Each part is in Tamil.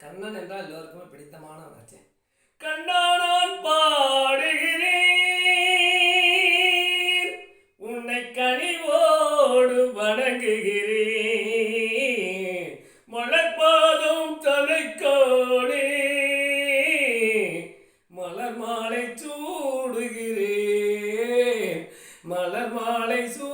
கண்ணன் என்றால் எல்லோருக்குமே பிடித்தமானவனாச்சே கண்ணா நான் பாடுகிறேன் உன்னை கனிவோடு வணங்குகிறேன் மலர்பாதம் தலைக்கோடு மலர் மாலை சூடுகிறேன் மலர் மாலை சூ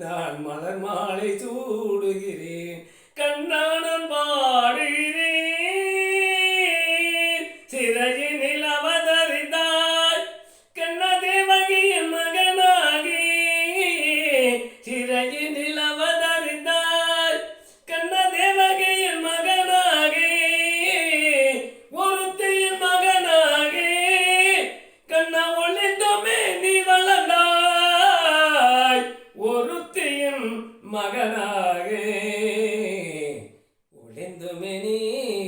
நான் மலர் மாலை சூடுகிறேன் கண்ணானன் பாடுகிறேன். சிறையினில் அவதரித்தாய் கண்ண தேவகியின் மகனாகி. சிறையினில் அவதரித்தாய் கண்ண தேவகியின் மகனாகி. ஒருத்தியின் மகனாகி. கண்ண ஒளிந்துமே நீ மகனாகி ஒளிந்துமே நீ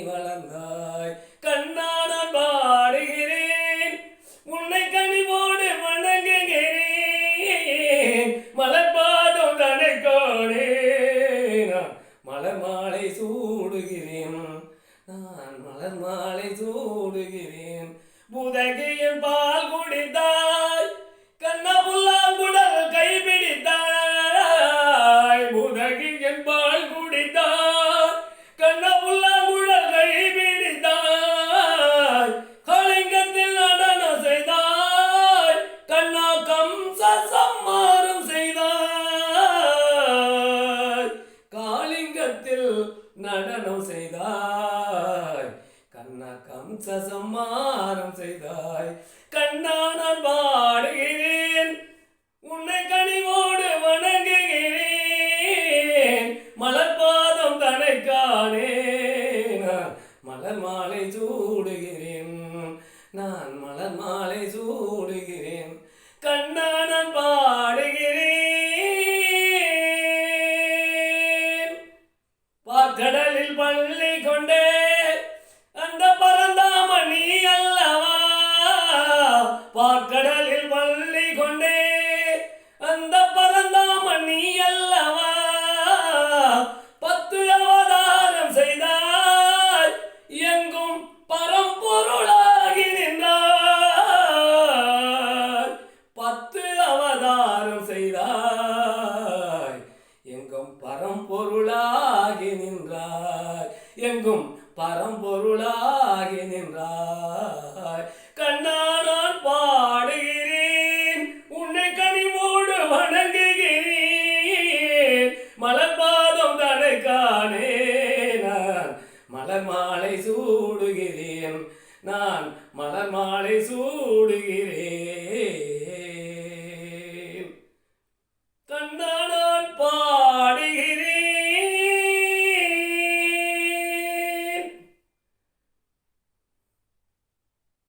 வளர்ந்தாய். கண்ணான பாடுகிறேன். உன்னை கனிவோடு வணங்குகிறேன். மலர்பாதம் தனக்கோடே நான் மலர் மாலை சூடுகிறேன். நான் மலர் மாலை சூடுகிறேன். புதகியின் பால் குடித்தாய் செய்தாய். கண்ணா கம்ச சம்மாரம் செய்தாய். கண்ணா நான் பாடுகிறேன். உன்னை கனிவோடு வணங்குகிறேன். மலர்பாதம் தனை தன்னை காணேன். மலர் மாலை சூடுகிறேன். நான் மலர் மாலை சூடுகிறேன். கண்ணானம் பாடுகிறேன். பார்க்கட. பள்ளி கொண்டே பரம்பொருளாகி நின்றாய். கண்ணானால் பாடுகிறேன். உன்னை கனிவோடு வணங்குகிறேன். மலர்பாதம் தடை காணே நான் மலர் மாலை சூடுகிறேன். நான் மலர் மாலை சூடுகிறேன்.